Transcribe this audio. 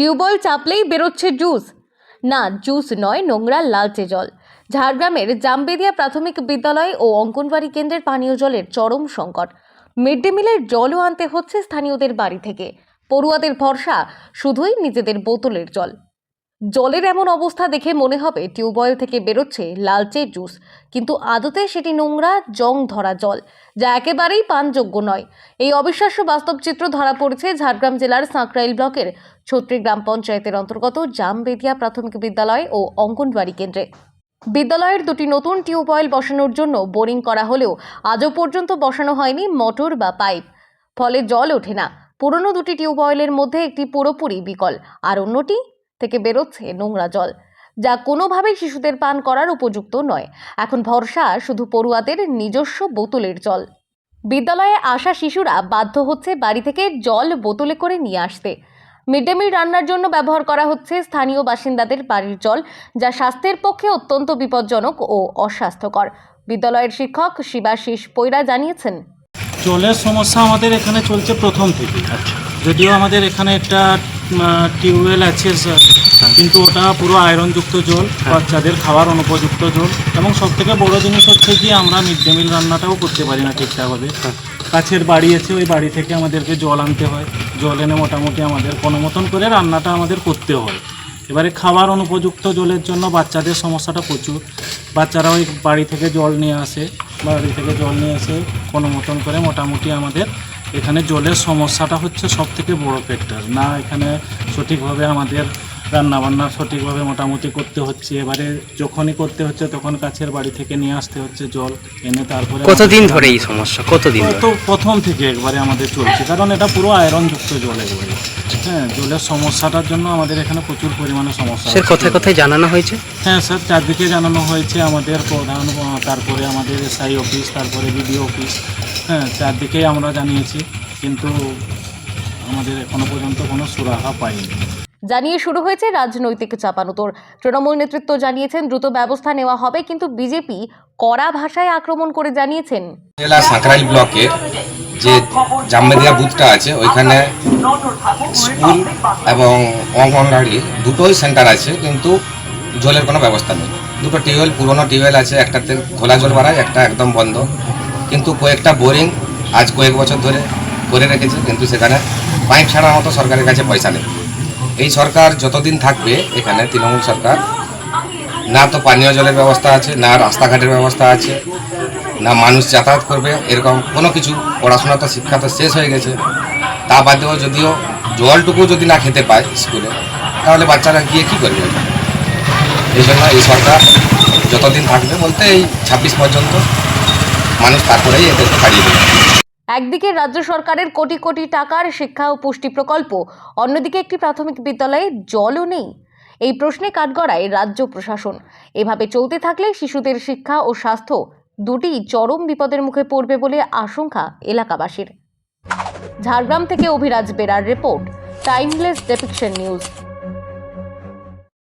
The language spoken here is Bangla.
টিউবওয়েল চাপলেই বেরোচ্ছে জুস। না, জুস নয়, নোংরা লালচে জল। ঝাড়গ্রামের জামবেদিয়া প্রাথমিক বিদ্যালয় ও অঙ্গনবাড়ি কেন্দ্রের পানীয় জলের চরম সংকট। মিড ডে মিলের জলও আনতে হচ্ছে স্থানীয়দের বাড়ি থেকে। পড়ুয়াদের ভরসা, শুধুই নিজেদের বোতলের জল। জলের এমন অবস্থা দেখে মনে হবে টিউবওয়েল থেকে বেরোচ্ছে লালচে জুস। কিন্তু আদতে সেটি নোংরা, জং ধরা জল, যা একেবারেই পানযোগ্য নয়। এই অবিশ্বাস্য বাস্তব চিত্র ধরা পড়েছে ঝাড়গ্রাম জেলার সাঁকরাইল ব্লকের ছত্রি গ্রাম পঞ্চায়েতের অন্তর্গত জামবেদিয়া প্রাথমিক বিদ্যালয় ও অঙ্গনবাড়ি কেন্দ্রে। বিদ্যালয়ের দুটি নতুন টিউবওয়েল বসানোর জন্য বোরিং করা হলেও আজও পর্যন্ত বসানো হয়নি মোটর বা পাইপ। ফলে জল ওঠে না। পুরনো দুটি টিউবওয়েলের মধ্যে একটি পুরোপুরি বিকল, আর অন্যটি থেকে বেরোচ্ছে নোংরা জল, যা কোনোভাবেই শিশুদের পান করার উপযুক্ত নয়। এখন ভরসা শুধু পড়ুয়াদের নিজস্ব বোতলের জল। বিদ্যালয়ে আসা শিশুরা বাধ্য হচ্ছে বাড়ি থেকে জল বোতলে করে নিয়ে আসতে। মিড ডে মিল রান্নার জন্য ব্যবহার করা হচ্ছে স্থানীয় বাসিন্দাদের বাড়ির জল, যা স্বাস্থ্যের পক্ষে অত্যন্ত বিপজ্জনক ও অস্বাস্থ্যকর। বিদ্যালয়ের শিক্ষক শিবাশিস পৈরা জানিয়েছেন, জলের সমস্যা আমাদের এখানে চলছে প্রথম থেকে। যদিও আমাদের এখানে একটা টিউবওয়েল আছে স্যার, কিন্তু ওটা পুরো আয়রনযুক্ত জল বাচ্চাদের খাওয়ার অনুপযুক্ত জল। এবং সব থেকে বড় জিনিস হচ্ছে কি আমরা মিড ডে মিল রান্নাটাও করতে পারি না ঠিকঠাকভাবে। কাছের বাড়ি আছে ওই বাড়ি থেকে আমাদেরকে জল আনতে হয়। জল এনে মোটামুটি আমাদের কোনো মতন করে রান্নাটা আমাদের করতে হয়। এবারে খাবার অনুপযুক্ত জলের জন্য বাচ্চাদের সমস্যাটা প্রচুর। বাচ্চারা ওই বাড়ি থেকে জল নিয়ে আসে বাড়ি থেকে জল নিয়ে এসে কোনো মতন করে মোটামুটি আমাদের এখানে জলের সমস্যাটা হচ্ছে সব থেকে বড় ফ্যাক্টর না এখানে সঠিকভাবে আমাদের রান্নাবান্না সঠিকভাবে মোটামুটি করতে হচ্ছে। এবারে যখনই করতে হচ্ছে তখন কাছের বাড়ি থেকে নিয়ে আসতে হচ্ছে জল এনে তারপরে কতদিন ধরে এই সমস্যা? কতদিন তো প্রথম থেকে একবারে আমাদের চলছে কারণ এটা পুরো আয়রনযুক্ত জল একবারে। হ্যাঁ জলের সমস্যাটার জন্য আমাদের এখানে প্রচুর পরিমাণে সমস্যা স্যার। কোথায় কোথায় জানানো হয়েছে? হ্যাঁ স্যার চারদিকে জানানো হয়েছে আমাদের প্রধান তারপরে আমাদের এসআই অফিস তারপরে বিডিও অফিস হ্যাঁ চারদিকেই আমরা জানিয়েছি কিন্তু আমাদের এখনও পর্যন্ত কোনো সুরাহা পাইনি। জানিয়ে শুরু হয়েছে রাজনৈতিক চাপানুতোর। তৃণমূল নেতৃত্ব জানিয়েছেন, দ্রুত ব্যবস্থা নেওয়া হবে, কিন্তু বিজেপি কড়া ভাষায় আক্রমণ করে জানিয়েছেন। জেলা সাঁকরাইল ব্লকের যে জামবেদিয়া বুথটা আছে, ওইখানে স্কুল এবং অঙ্গনওয়াড়ি দুটোই সেন্টার আছে, কিন্তু জলের কোনো ব্যবস্থা নেই। দুটো টিউবওয়েল, পুরনো টিউবওয়েল আছে, একটাতে খোলা জল বাড়ায় একটা একদম বন্ধ। কিন্তু কয়েকটা বোরিং আজ কয়েক বছর ধরে করে রেখেছে, কিন্তু সেখানে পাইপ ছাড়ার মতো সরকারের কাছে পয়সা নেই। এই সরকার যতদিন থাকবে এখানে, তৃণমূল সরকার, না তো পানীয় জলের ব্যবস্থা আছে, না রাস্তাঘাটের ব্যবস্থা আছে, না মানুষ যাতায়াত করবে, এরকম কোনো কিছু পড়াশোনা তো শিক্ষা তো শেষ হয়ে গেছে। তা বাদেও যদিও জলটুকু যদি না খেতে পায় স্কুলে, তাহলে বাচ্চারা গিয়ে কী করবে? এই জন্য এই সরকার যতদিন থাকবে বলতে এই ছাব্বিশ পর্যন্ত মানুষ তারপরেই এদেরকে হারিয়ে দেবে। একদিকে রাজ্য সরকারের কোটি কোটি টাকার শিক্ষা ও পুষ্টি প্রকল্প, অন্যদিকে একটি প্রাথমিক বিদ্যালয়ে জলও নেই। এই প্রশ্নে কাঠগড়ায় রাজ্য প্রশাসন। এভাবে চলতে থাকলে শিশুদের শিক্ষা ও স্বাস্থ্য দুটি চরম বিপদের মুখে পড়বে বলে আশঙ্কা এলাকাবাসীর। ঝাড়গ্রাম থেকে Abhiraj বেরার report, timeless depiction news.